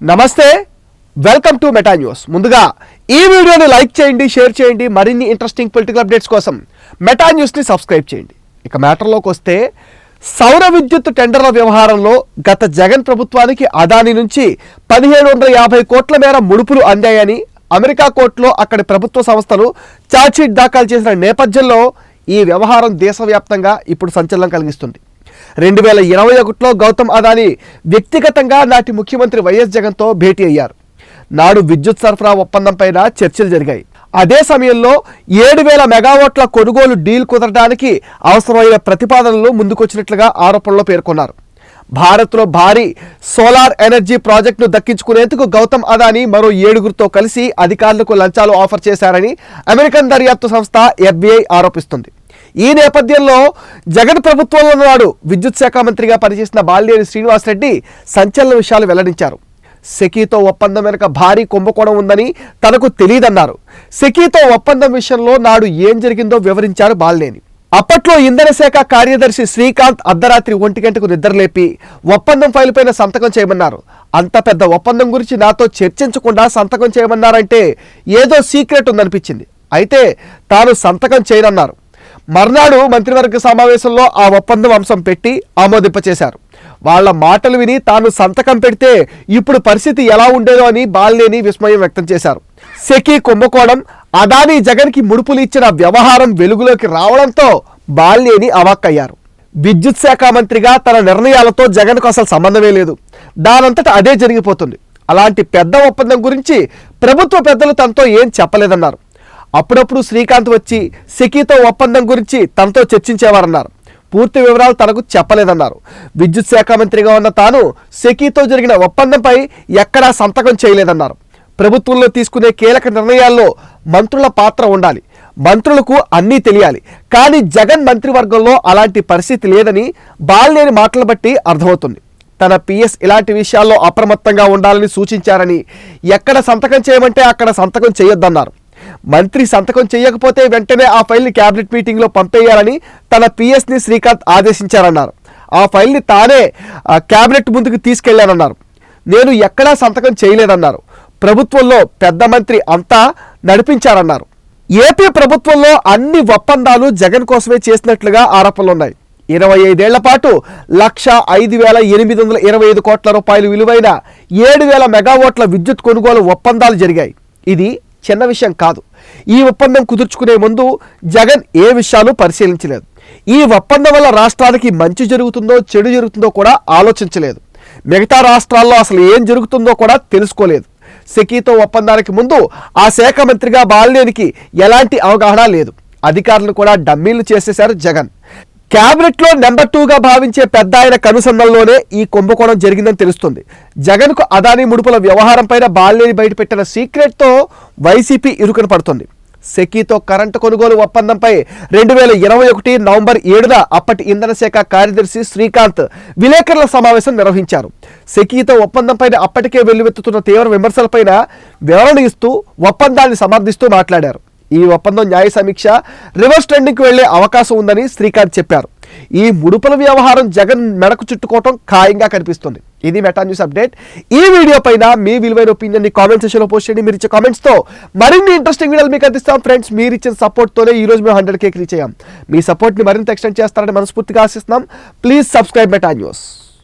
నమస్తే welcome to meta news. ముందుగా ఈ వీడియోని లైక్ చేయండి షేర్ చేయండి మరిన్ని ఇంట్రెస్టింగ్ పొలిటికల్ అప్డేట్స్ కోసం మెటా న్యూస్ని సబ్స్క్రైబ్ చేయండి. ఇక మ్యాటర్లోకి వస్తే సౌర విద్యుత్ టెండర్ల వ్యవహారంలో గత జగన్ ప్రభుత్వానికి అదాని నుంచి పదిహేడు వందల యాభై కోట్ల మేర ముడుపులు అందాయని అమెరికా కోర్టులో అక్కడి ప్రభుత్వ సంస్థలు ఛార్జ్షీట్ దాఖలు చేసిన నేపథ్యంలో ఈ వ్యవహారం దేశవ్యాప్తంగా ఇప్పుడు సంచలనం కలిగిస్తుంది. రెండు వేల ఇరవై ఒకటిలో గౌతమ్ అదానీ వ్యక్తిగతంగా నాటి ముఖ్యమంత్రి వైఎస్ జగన్తో భేటీ అయ్యారు. నాడు విద్యుత్ సరఫరా ఒప్పందంపైన చర్చలు జరిగాయి. అదే సమయంలో ఏడు వేల మెగావాట్ల కొనుగోలు డీల్ కుదరడానికి అవసరమైన ప్రతిపాదనలు ముందుకొచ్చినట్లుగా ఆరోపణలో పేర్కొన్నారు. భారత్లో భారీ సోలార్ ఎనర్జీ ప్రాజెక్టును దక్కించుకునేందుకు గౌతమ్ అదానీ మరో ఏడుగురితో కలిసి అధికారులకు లంచాలు ఆఫర్ చేశారని అమెరికన్ దర్యాప్తు సంస్థ ఎఫ్బిఐ ఆరోపిస్తుంది. ఈ నేపథ్యంలో జగన్ ప్రభుత్వంలో నాడు విద్యుత్ శాఖ మంత్రిగా పనిచేసిన బాలినేని శ్రీనివాసరెడ్డి సంచలన విషయాలు వెల్లడించారు. సెకీతో ఒప్పందం వెనుక భారీ కుంభకోణం ఉందని తనకు తెలియదన్నారు. సెకీతో ఒప్పందం విషయంలో నాడు ఏం జరిగిందో వివరించారు బాలినేని. అప్పట్లో ఇంధన శాఖ కార్యదర్శి శ్రీకాంత్ అర్ధరాత్రి ఒంటి గంటకు నిద్రలేపి ఒప్పందం ఫైలుపైన సంతకం చేయమన్నారు. అంత పెద్ద ఒప్పందం గురించి నాతో చర్చించకుండా సంతకం చేయమన్నారంటే ఏదో సీక్రెట్ ఉందనిపించింది. అయితే తాను సంతకం చేయనన్నారు. మర్నాడు మంత్రివర్గ సమావేశంలో ఆ ఒప్పందం అంశం పెట్టి ఆమోదింపచేశారు. వాళ్ళ మాటలు విని తాను సంతకం పెడితే ఇప్పుడు పరిస్థితి ఎలా ఉండేదో అని బాలినేని విస్మయం వ్యక్తం చేశారు. సెకీ కుంభకోణం అదానీ జగన్కి ముడుపులు ఇచ్చిన వ్యవహారం వెలుగులోకి రావడంతో బాలినేని అవాక్కయ్యారు. విద్యుత్ శాఖ మంత్రిగా తన నిర్ణయాలతో జగన్కు అసలు సంబంధమే లేదు. దానంతట అదే జరిగిపోతుంది. అలాంటి పెద్ద ఒప్పందం గురించి ప్రభుత్వ పెద్దలు తనతో ఏం చెప్పలేదన్నారు. అప్పుడప్పుడు శ్రీకాంత్ వచ్చి సెకీతో ఒప్పందం గురించి తనతో చర్చించేవారన్నారు. పూర్తి వివరాలు తనకు చెప్పలేదన్నారు. విద్యుత్ శాఖ మంత్రిగా ఉన్న తాను సెకీతో జరిగిన ఒప్పందంపై ఎక్కడా సంతకం చేయలేదన్నారు. ప్రభుత్వంలో తీసుకునే కీలక నిర్ణయాల్లో మంత్రుల పాత్ర ఉండాలి. మంత్రులకు అన్నీ తెలియాలి. కానీ జగన్ మంత్రివర్గంలో అలాంటి పరిస్థితి లేదని బాలినేని మాటలు బట్టి అర్థమవుతుంది. తన పిఎస్ ఇలాంటి విషయాల్లో అప్రమత్తంగా ఉండాలని సూచించారని ఎక్కడ సంతకం చేయమంటే అక్కడ సంతకం చేయొద్దన్నారు. మంత్రి సంతకం చేయకపోతే వెంటనే ఆ ఫైల్ని క్యాబినెట్ మీటింగ్లో పంపేయాలని తన పిఎస్ని శ్రీకాంత్ ఆదేశించారన్నారు. ఆ ఫైల్ని తానే క్యాబినెట్ ముందుకు తీసుకెళ్ళానన్నారు. నేను ఎక్కడా సంతకం చేయలేదన్నారు. ప్రభుత్వంలో పెద్ద మంత్రి అంతా నడిపించారన్నారు. ఏపీ ప్రభుత్వంలో అన్ని ఒప్పందాలు జగన్ కోసమే చేసినట్లుగా ఆరోపణలున్నాయి. ఇరవై ఐదేళ్ళ పాటు లక్ష ఐదు వేల ఎనిమిది వందల ఇరవై ఐదు కోట్ల రూపాయలు విలువైన ఏడు వేల మెగావాట్ల విద్యుత్ కొనుగోలు ఒప్పందాలు జరిగాయి. ఇది చిన్న విషయం కాదు. ఈ ఒప్పందం కుదుర్చుకునే ముందు జగన్ ఏ విషయాలు పరిశీలించలేదు. ఈ ఒప్పందం వల్ల రాష్ట్రానికి మంచి జరుగుతుందో చెడు జరుగుతుందో కూడా ఆలోచించలేదు. మిగతా రాష్ట్రాల్లో అసలు ఏం జరుగుతుందో కూడా తెలుసుకోలేదు. సెకీతో ఒప్పందానికి ముందు ఆ శాఖ మంత్రిగా బాలినేనికి ఎలాంటి అవగాహన లేదు. అధికారులు కూడా డమ్మీలు చేసేశారు జగన్. క్యాబినెట్లో నెంబర్ టూగా భావించే పెద్ద ఆయన కనుసన్నల్లోనే ఈ కుంభకోణం జరిగిందని తెలుస్తుంది. జగన్కు అదానీ ముడుపుల వ్యవహారం పైన బయటపెట్టిన సీక్రెట్తో వైసీపీ ఇరుకున పడుతుంది. సెకీతో కరెంటు కొనుగోలు ఒప్పందంపై రెండు వేల ఇరవై ఒకటి నవంబర్ ఏడున అప్పటి ఇంధన శాఖ కార్యదర్శి శ్రీకాంత్ విలేకరుల సమావేశం నిర్వహించారు. సెకీతో ఒప్పందంపైన అప్పటికే వెల్లువెత్తుతున్న తీవ్ర విమర్శలపైన వివరణ ఇస్తూ ఒప్పందాన్ని సమర్థిస్తూ మాట్లాడారు. ఈ ఒప్పందం న్యాయ సమీక్ష రివర్స్ ట్రెండింగ్కి వెళ్ళే అవకాశం ఉందని శ్రీకాంత్ చెప్పారు. ఈ ముడుపుల వ్యవహారం జగన్ మెడకు చుట్టుకోవటం ఖాయంగా కనిపిస్తుంది. ఇది మెటా న్యూస్ అప్డేట్. ఈ వీడియో పైన మీ విలువైన ఒపీనియన్ని కామెంట్ సెషన్లో పోస్ట్ చేయండి. మీరు ఇచ్చే కామెంట్స్తో మరిన్ని ఇంట్రెస్టింగ్ వీడియోలు మీకు అందిస్తాం. ఫ్రెండ్స్ మీరు ఇచ్చిన సపోర్ట్ తోనే ఈ రోజు మేము హండ్రెడ్ కేక్ రీచ్ అయ్యాం. మీ సపోర్ట్ని మరింత ఎక్స్టెండ్ చేస్తారని మనస్ఫూర్తిగా ఆశిస్తున్నాం. Please subscribe Meta news.